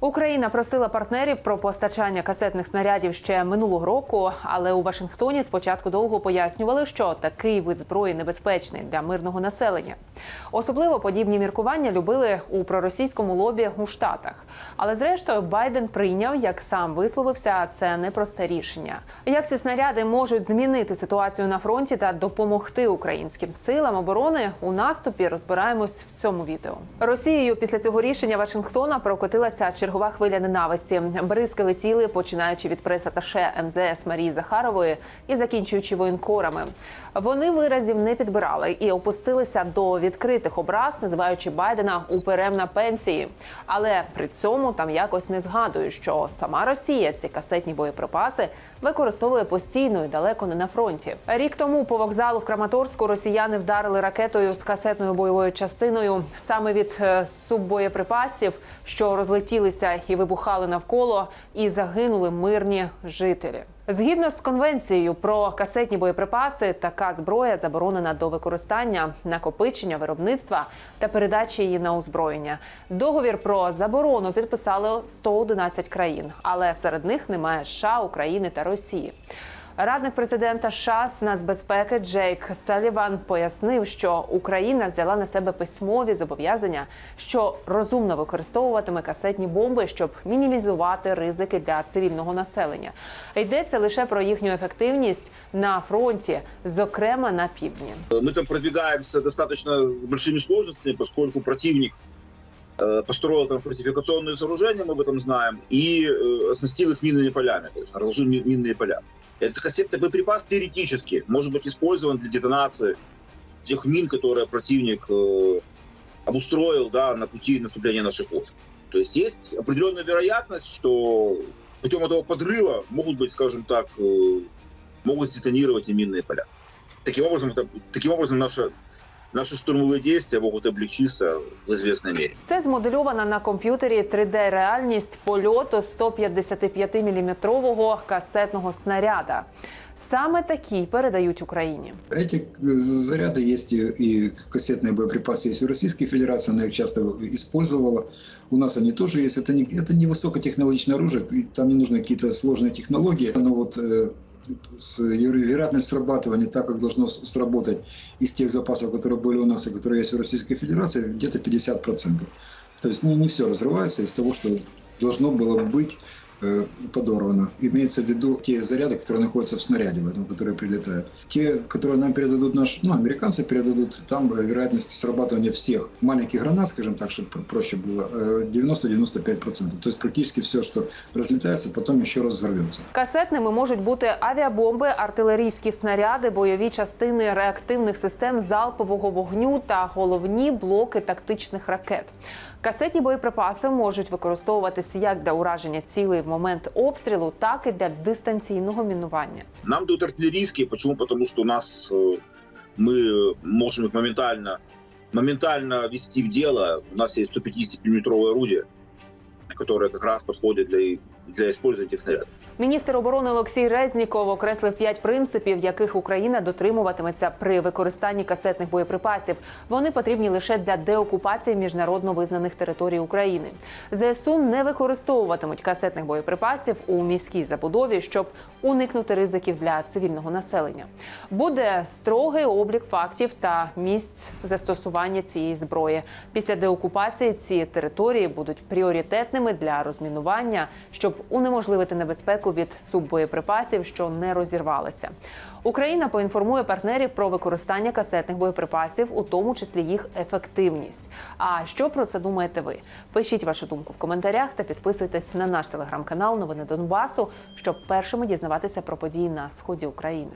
Україна просила партнерів про постачання касетних снарядів ще минулого року, але у Вашингтоні спочатку довго пояснювали, що такий вид зброї небезпечний для мирного населення. Особливо подібні міркування любили у проросійському лобі у Штатах. Але зрештою Байден прийняв, як сам висловився, це непросте рішення. Як ці снаряди можуть змінити ситуацію на фронті та допомогти українським силам оборони у наступі, розбираємось в цьому відео. Росією після цього рішення Вашингтона прокотилася чергова хвиля ненависті. Бризки летіли, починаючи від прес-аташе МЗС Марії Захарової і закінчуючи воєнкорами. Вони виразів не підбирали і опустилися до відкритих образ, називаючи Байдена уперем на пенсії. Але при цьому там якось не згадують, що сама Росія ці касетні боєприпаси використовує постійно і далеко не на фронті. Рік тому по вокзалу в Краматорську росіяни вдарили ракетою з касетною бойовою частиною саме від е, суббоєприпасів, що розлетілися і вибухали навколо, і загинули мирні жителі. Згідно з конвенцією про касетні боєприпаси, така зброя заборонена до використання, накопичення, виробництва та передачі її на озброєння. Договір про заборону підписали 111 країн, але серед них немає США, України та Росії. Радник президента США з нацбезпеки Джейк Саліван пояснив, що Україна взяла на себе письмові зобов'язання, що розумно використовуватиме касетні бомби, щоб мінімізувати ризики для цивільного населення. Йдеться лише про їхню ефективність на фронті, зокрема на півдні. Мы там продвигаемся достаточно с большими сложностями, поскольку противник э, построил там фортификационные сооружения, мы об этом знаем, и э, оснастил их минными полями, то есть разложил ми- минные поля. Этот кассетный боеприпас теоретически может быть использован для детонации тех мин, которые противник э, обустроил да, на пути наступления наших войск. То есть есть определенная вероятность, что путем этого подрыва могут быть, скажем так, э, могут сдетонировать и минные поля. Таким образом, это, таким образом наши, наши штурмовые действия могут облегчиться в известной мере. Це змодельована на комп'ютері 3D-реальність польоту 155-мм касетного снаряда. Саме такі передають Україні. Эти э, заряды есть и, и кассетные боеприпасы есть у Российской Федерации, она их часто использовала. У нас они тоже есть. Это не, это не высокотехнологичное оружие, и там не нужны какие-то сложные технологии. Но вот э, с, вероятность срабатывания так, как должно с- сработать из тех запасов, которые были у нас и которые есть у Российской Федерации, где-то 50%. То есть не, не все разрывается из того, что должно было быть подорвано. Имеется в виду те заряды, которые находятся в снаряде, в этом, которые прилетают. Те, которые нам передадут наш, ну, американцы передадут, там э, вероятность срабатывания всех маленьких гранат, скажем так, чтобы про- проще было, э, 90-95%. То есть практически все, что разлетается, потом еще раз взорвется. Касетними можуть бути авіабомби, артилерійські снаряди, бойові частини реактивних систем залпового вогню та головні блоки тактичних ракет. Касетні боєприпаси можуть використовуватися як для ураження цілей в момент обстрілу, так і для дистанційного мінування. Нам тут артилерійські, чому? Потому що у нас ми можемо моментально, моментально вести в дело. У нас є 150-мм орудие, которое как раз для, для использования этих снарядов. Міністр оборони Олексій Резніков окреслив п'ять принципів, яких Україна дотримуватиметься при використанні касетних боєприпасів. Вони потрібні лише для деокупації міжнародно визнаних територій України. ЗСУ не використовуватимуть касетних боєприпасів у міській забудові, щоб уникнути ризиків для цивільного населення. Буде строгий облік фактів та місць застосування цієї зброї. Після деокупації ці території будуть пріоритетними для розмінування, щоб унеможливити небезпеку від суббоєприпасів, що не розірвалися. Україна поінформує партнерів про використання касетних боєприпасів, у тому числі їх ефективність. А що про це думаєте ви? Пишіть вашу думку в коментарях та підписуйтесь на наш телеграм-канал Новини Донбасу, щоб першими дізнаватися про події на сході України.